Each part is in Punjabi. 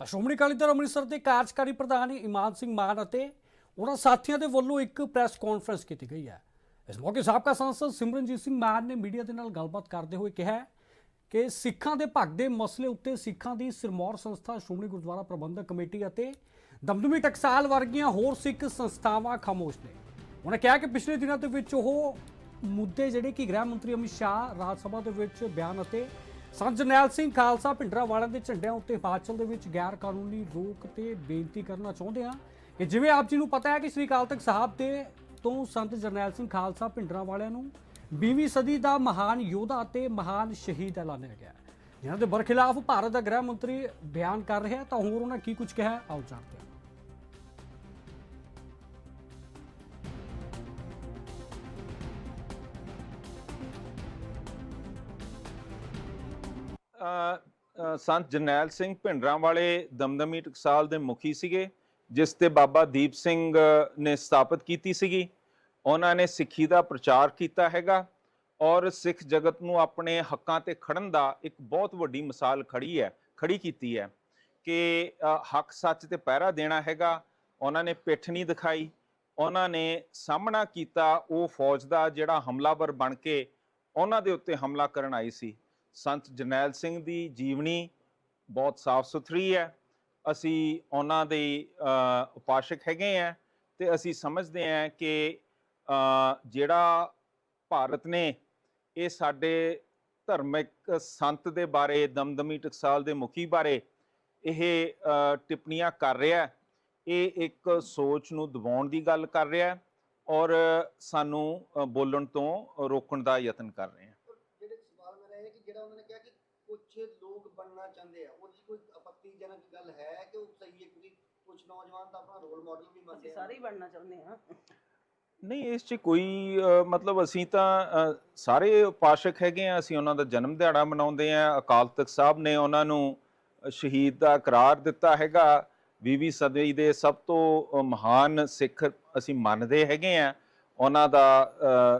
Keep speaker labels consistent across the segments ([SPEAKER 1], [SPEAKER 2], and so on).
[SPEAKER 1] ਤਾਂ ਸ਼੍ਰੋਮਣੀ ਅਕਾਲੀ ਦਲ ਅੰਮ੍ਰਿਤਸਰ ਦੇ ਕਾਰਜਕਾਰੀ ਪ੍ਰਧਾਨ ਇਮਾਨ ਸਿੰਘ ਮਾਨ ਅਤੇ ਉਹਨਾਂ ਸਾਥੀਆਂ ਦੇ ਵੱਲੋਂ ਇੱਕ ਪ੍ਰੈਸ ਕਾਨਫਰੰਸ ਕੀਤੀ ਗਈ ਹੈ। ਇਸ ਮੌਕੇ ਸਾਬਕਾ ਸੰਸਦ ਸਿਮਰਨਜੀਤ ਸਿੰਘ ਮਾਨ ਨੇ ਮੀਡੀਆ ਦੇ ਨਾਲ ਗੱਲਬਾਤ ਕਰਦੇ ਹੋਏ ਕਿਹਾ ਕਿ ਸਿੱਖਾਂ ਦੇ ਭੱਗ ਦੇ ਮਸਲੇ ਉੱਤੇ ਸਿੱਖਾਂ ਦੀ ਸਿਰਮੌਰ ਸੰਸਥਾ, ਸ਼੍ਰੋਮਣੀ ਗੁਰਦੁਆਰਾ ਪ੍ਰਬੰਧਕ ਕਮੇਟੀ ਅਤੇ ਦਮਦਮੀ ਟਕਸਾਲ ਵਰਗੀਆਂ ਹੋਰ ਸਿੱਖ ਸੰਸਥਾਵਾਂ ਖਾਮੋਸ਼ ਨੇ। ਉਹਨਾਂ ਕਿਹਾ ਕਿ ਪਿਛਲੇ ਦਿਨਾਂ ਦੇ ਵਿੱਚ ਉਹ ਮੁੱਦੇ ਜਿਹੜੇ ਕਿ ਗ੍ਰਹਿ ਮੰਤਰੀ ਅਮਿਤ ਸ਼ਾਹ ਰਾਜ ਸਭਾ ਦੇ ਵਿੱਚ ਬਿਆਨ ਅਤੇ ਸੰਤ ਜਰਨੈਲ ਸਿੰਘ ਖਾਲਸਾ ਭਿੰਡਰਾਂ ਵਾਲਿਆਂ ਦੇ ਝੰਡਿਆਂ ਉੱਤੇ ਹਿਮਾਚਲ ਦੇ ਵਿੱਚ ਗੈਰ ਕਾਨੂੰਨੀ ਰੋਕ ਤੇ ਬੇਨਤੀ ਕਰਨਾ ਚਾਹੁੰਦੇ ਹਾਂ ਕਿ ਜਿਵੇਂ ਆਪ ਜੀ ਨੂੰ ਪਤਾ ਹੈ ਕਿ ਸ੍ਰੀ ਅਕਾਲ ਤਖਤ ਸਾਹਿਬ ਦੇ ਤੋਂ ਸੰਤ ਜਰਨੈਲ ਸਿੰਘ ਖਾਲਸਾ ਭਿੰਡਰਾਂ ਵਾਲਿਆਂ ਨੂੰ 20ਵੀਂ ਸਦੀ ਦਾ ਮਹਾਨ ਯੋਧਾ ਅਤੇ ਮਹਾਨ ਸ਼ਹੀਦ ਐਲਾਨਿਆ ਗਿਆ ਜਿਨ੍ਹਾਂ ਦੇ ਬਰਖਿਲਾਫ ਭਾਰਤ ਦਾ ਗ੍ਰਹਿ ਮੰਤਰੀ ਬਿਆਨ ਕਰ ਰਿਹਾ ਤਾਂ ਹੋਰ ਉਹਨਾਂ ਕੀ ਕੁਝ ਕਿਹਾ ਆਓ ਜਾਣਦੇ ਹਾਂ।
[SPEAKER 2] ਸੰਤ ਜਰਨੈਲ ਸਿੰਘ ਭਿੰਡਰਾਂ ਵਾਲੇ ਦਮਦਮੀ ਟਕਸਾਲ ਦੇ ਮੁਖੀ ਸੀਗੇ, ਜਿਸ ਤੇ ਬਾਬਾ ਦੀਪ ਸਿੰਘ ਨੇ ਸਥਾਪਿਤ ਕੀਤੀ ਸੀਗੀ। ਉਹਨਾਂ ਨੇ ਸਿੱਖੀ ਦਾ ਪ੍ਰਚਾਰ ਕੀਤਾ ਹੈਗਾ ਔਰ ਸਿੱਖ ਜਗਤ ਨੂੰ ਆਪਣੇ ਹੱਕਾਂ ਤੇ ਖੜਨ ਦਾ ਇੱਕ ਬਹੁਤ ਵੱਡੀ ਮਿਸਾਲ ਖੜੀ ਹੈ, ਖੜੀ ਕੀਤੀ ਹੈ ਕਿ ਹੱਕ ਸੱਚ ਤੇ ਪਹਿਰਾ ਦੇਣਾ ਹੈਗਾ। ਉਹਨਾਂ ਨੇ ਪਿੱਠ ਨਹੀਂ ਦਿਖਾਈ। ਉਹਨਾਂ ਨੇ ਸਾਹਮਣਾ ਕੀਤਾ ਉਹ ਫੌਜ ਦਾ ਜਿਹੜਾ ਹਮਲਾਵਰ ਬਣ ਕੇ ਉਹਨਾਂ ਦੇ ਉੱਤੇ ਹਮਲਾ ਕਰਨ ਆਈ ਸੀ। ਸੰਤ ਜਰਨੈਲ ਸਿੰਘ ਦੀ ਜੀਵਨੀ ਬਹੁਤ ਸਾਫ਼ ਸੁਥਰੀ ਹੈ। ਅਸੀਂ ਉਹਨਾਂ ਦੇ ਉਪਾਸ਼ਕ ਹੈਗੇ ਆ ਤੇ ਅਸੀਂ ਸਮਝਦੇ ਹਾਂ ਕਿ ਜਿਹੜਾ ਭਾਰਤ ਨੇ ਇਹ ਸਾਡੇ ਧਰਮਿਕ ਸੰਤ ਦੇ ਬਾਰੇ, ਦਮਦਮੀ ਟਕਸਾਲ ਦੇ ਮੁਖੀ ਬਾਰੇ ਇਹ ਟਿੱਪਣੀਆਂ ਕਰ ਰਿਹਾ ਇਹ ਇੱਕ ਸੋਚ ਨੂੰ ਦਬਾਉਣ ਦੀ ਗੱਲ ਕਰ ਰਿਹਾ ਔਰ ਸਾਨੂੰ ਬੋਲਣ ਤੋਂ ਰੋਕਣ ਦਾ ਯਤਨ ਕਰ ਰਿਹਾ
[SPEAKER 3] ਮੇਰਾ ਇਹ ਹੈ ਕਿ ਜਿਹੜਾ ਉਹਨਾਂ ਨੇ ਕਿਹਾ ਕਿ ਕੁਝ ਲੋਕ ਬਣਨਾ ਚਾਹੁੰਦੇ ਆ ਉਹਦੀ ਕੋਈ ਆਪੱਤੀਜਨਕ ਗੱਲ ਹੈ ਕਿ ਉਹ ਸਹੀ ਹੈ? ਕਿਉਂਕਿ ਕੁਝ ਨੌਜਵਾਨ ਤਾਂ ਆਪਣਾ ਰੋਲ ਮਾਡਲ ਵੀ ਮੰਨਦੇ
[SPEAKER 4] ਅਸੀਂ
[SPEAKER 3] ਆ।
[SPEAKER 4] ਸਾਰੇ ਹੀ ਬਣਨਾ ਚਾਹੁੰਦੇ ਹਾਂ
[SPEAKER 2] ਨਹੀਂ ਇਸ 'ਚ ਕੋਈ ਮਤਲਬ ਅਸੀਂ ਤਾਂ ਸਾਰੇ ਉਪਾਸ਼ਕ ਹੈਗੇ ਆ ਅਸੀਂ ਉਹਨਾਂ ਦਾ ਜਨਮ ਦਿਹਾੜਾ ਮਨਾਉਂਦੇ ਆ। ਅਕਾਲ ਤਖਤ ਸਾਹਿਬ ਨੇ ਉਹਨਾਂ ਨੂੰ ਸ਼ਹੀਦ ਦਾ ਇਕਰਾਰ ਦਿੱਤਾ ਹੈਗਾ। 20ਵੀਂ ਸਦੀ ਦੇ ਸਭ ਤੋਂ ਮਹਾਨ ਸਿੱਖ ਅਸੀਂ ਮੰਨਦੇ ਹੈਗੇ ਆ। ਉਹਨਾਂ ਦਾ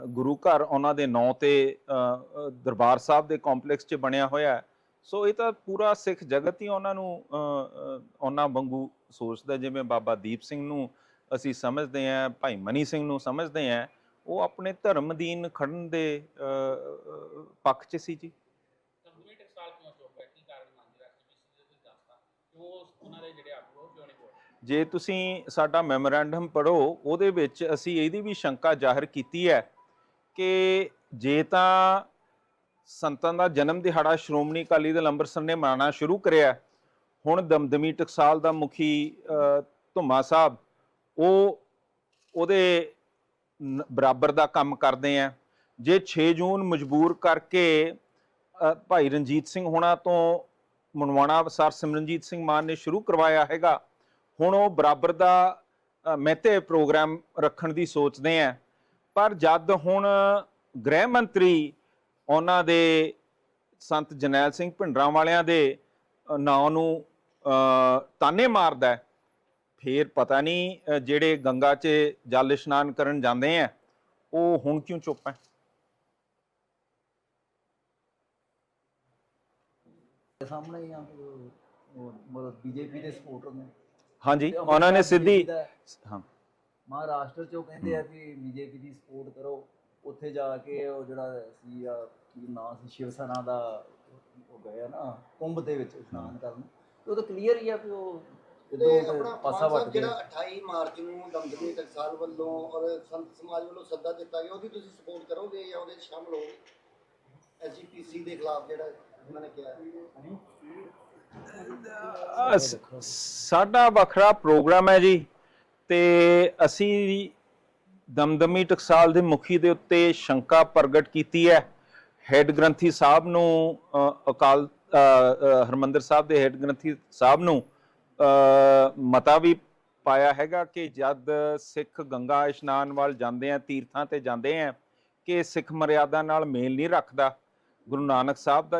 [SPEAKER 2] ਗੁਰੂ ਘਰ ਉਹਨਾਂ ਦੇ ਨਾਂ ਤੇ ਦਰਬਾਰ ਸਾਹਿਬ ਦੇ ਕੰਪਲੈਕਸ 'ਚ ਬਣਿਆ ਹੋਇਆ ਹੈ। ਸੋ ਇਹ ਤਾਂ ਪੂਰਾ ਸਿੱਖ ਜਗਤ ਹੀ ਉਹਨਾਂ ਨੂੰ ਉਹਨਾਂ ਵਾਂਗੂ ਸੋਚਦਾ ਜਿਵੇਂ ਬਾਬਾ ਦੀਪ ਸਿੰਘ ਨੂੰ ਅਸੀਂ ਸਮਝਦੇ ਹਾਂ, ਭਾਈ ਮਨੀ ਸਿੰਘ ਨੂੰ ਸਮਝਦੇ ਹਾਂ, ਉਹ ਆਪਣੇ ਧਰਮ ਦੀਨ ਖੜਨ ਦੇ ਪੱਖ 'ਚ ਸੀ ਜੀ।
[SPEAKER 5] ਤੰਦੂਰੀ ਟਕਸਾਲ ਕਿਉਂ ਚੁੱਪ ਹੈ ਕਾਰਨ ਮੰਨਦੇ ਐਕਟਿਵਿਸਟ ਦੇ ਤੁਸੀਂ ਦੱਸਤਾ। ਕਿਉਂ ਉਹਨਾਂ ਦੇ ਜਿਹੜੇ ਆਗੂ ਆ ਉਹ ਕਿਉਂ ਨਹੀਂ ਬੋਲ
[SPEAKER 2] ਜੇ ਤੁਸੀਂ ਸਾਡਾ ਮੈਮੋਰੈਂਡਮ ਪੜੋ ਉਹਦੇ ਵਿੱਚ ਅਸੀਂ ਇਹਦੀ ਵੀ ਸ਼ੰਕਾ ਜ਼ਾਹਰ ਕੀਤੀ ਹੈ ਕਿ ਜੇ ਤਾਂ ਸੰਤਾਂ ਦਾ ਜਨਮ ਦਿਹਾੜਾ ਸ਼੍ਰੋਮਣੀ ਅਕਾਲੀ ਦਲ ਅੰਮ੍ਰਿਤਸਰ ਨੇ ਮਨਾਉਣਾ ਸ਼ੁਰੂ ਕਰਿਆ ਹੁਣ ਦਮਦਮੀ ਟਕਸਾਲ ਦਾ ਮੁਖੀ ਅ, ਧੁੰਮਾ ਸਾਹਿਬ ਉਹ ਉਹਦੇ ਬਰਾਬਰ ਦਾ ਕੰਮ ਕਰਦੇ ਆ। ਜੇ 6 ਜੂਨ ਮਜਬੂਰ ਕਰਕੇ ਭਾਈ ਰਣਜੀਤ ਸਿੰਘ ਹੋਣਾ ਤੋਂ ਮਨਵਾਣਾ ਸਰ ਸਿਮਰਨਜੀਤ ਸਿੰਘ ਮਾਨ ਨੇ ਸ਼ੁਰੂ ਕਰਵਾਇਆ ਹੈਗਾ ਹੁਣ ਉਹ ਬਰਾਬਰ ਦਾ ਮਹਿਤੇ ਪ੍ਰੋਗਰਾਮ ਰੱਖਣ ਦੀ ਸੋਚਦੇ ਆ। ਪਰ ਜਦ ਹੁਣ ਗ੍ਰਹਿ ਮੰਤਰੀ ਉਹਨਾਂ ਦੇ ਸੰਤ ਜਨੈਲ ਸਿੰਘ ਭਿੰਡਰਾਂ ਵਾਲਿਆਂ ਦੇ ਨਾਂ ਨੂੰ ਤਾਨੇ ਮਾਰਦਾ ਹੈ, ਫੇਰ ਪਤਾ ਨਹੀਂ ਜਿਹੜੇ ਗੰਗਾ 'ਚ ਜਲ ਇਸ਼ਨਾਨ ਕਰਨ ਜਾਂਦੇ ਆ ਉਹ ਹੁਣ ਕਿਉਂ ਚੁੱਪ ਹੈ?
[SPEAKER 6] ਸਾਹਮਣੇ ਹੀ ਆ ਉਹ ਮਤਲਬ ਬੀਜੇਪੀ ਦੇ ਸਪੋਰਟਰ ਨੇ।
[SPEAKER 2] ਹਾਂਜੀ ਉਹਨਾਂ ਨੇ ਸਿੱਧੀ ਹਾਂ?
[SPEAKER 6] ਮਹਾਰਾਸ਼ਟਰ ਚ ਕਹਿੰਦੇ ਆ ਕਿ ਬੀਜੇਪੀ ਦੀ ਸਪੋਰਟ ਕਰੋ ਉੱਥੇ ਜਾ ਕੇ ਉਹ ਜਿਹੜਾ ਸੀ ਆ ਕੀ ਨਾਂ ਸੀ ਸ਼ਿਵ ਸੈਨਾ ਦਾ ਉਹ ਗਏ ਆ ਨਾ ਕੁੰਭ ਦੇ ਵਿੱਚ ਇਸ਼ਨਾਨ ਕਰਨ। ਤੇ ਉਹ ਤਾਂ ਕਲੀਅਰ ਹੀ ਆ ਕਿ ਉਹ
[SPEAKER 3] ਪਾਸਾ
[SPEAKER 6] ਵੱਟ ਗਿਆ
[SPEAKER 3] ਜਿਹੜਾ 28 ਮਾਰਚ ਨੂੰ ਦਮਦਮੀ ਟਕਸਾਲ ਵੱਲੋਂ ਔਰ ਸੰਤ ਸਮਾਜ ਵੱਲੋਂ ਸੱਦਾ ਦਿੱਤਾ ਗਿਆ ਉਹਦੀ ਤੁਸੀਂ ਸਪੋਰਟ ਕਰੋਗੇ ਜਾਂ ਉਹਦੇ ਸ਼ਾਮਲ ਹੋਗੇ ਐਸਜੀਪੀਸੀ ਦੇ ਖਿਲਾਫ ਜਿਹੜਾ ਉਹਨਾਂ ਨੇ ਕਿਹਾ
[SPEAKER 2] ਅਸ- ਸਾਡਾ ਵੱਖਰਾ ਪ੍ਰੋਗਰਾਮ ਹੈ ਜੀ ਤੇ ਅਸੀਂ ਦਮਦਮੀ ਟਕਸਾਲ ਦੇ ਮੁਖੀ ਦੇ ਉੱਤੇ ਸ਼ੰਕਾ ਪ੍ਰਗਟ ਕੀਤੀ ਹੈ। ਹੈੱਡ ਗ੍ਰੰਥੀ ਸਾਹਿਬ ਨੂੰ ਅ, ਅਕਾਲ ਅ, ਅ, ਹਰਮੰਦਰ ਸਾਹਿਬ ਦੇ ਹੈੱਡ ਗ੍ਰੰਥੀ ਸਾਹਿਬ ਨੂੰ ਅ, ਮਤਾ ਵੀ ਪਾਇਆ ਹੈਗਾ ਕਿ ਜਦ ਸਿੱਖ ਗੰਗਾ ਇਸ਼ਨਾਨ ਵੱਲ ਜਾਂਦੇ ਆ ਤੀਰਥਾਂ ਤੇ ਜਾਂਦੇ ਆ ਕਿ ਸਿੱਖ ਮਰਿਆਦਾ ਨਾਲ ਮੇਲ ਨਹੀਂ ਰੱਖਦਾ। ਗੁਰੂ ਨਾਨਕ ਸਾਹਿਬ ਦਾ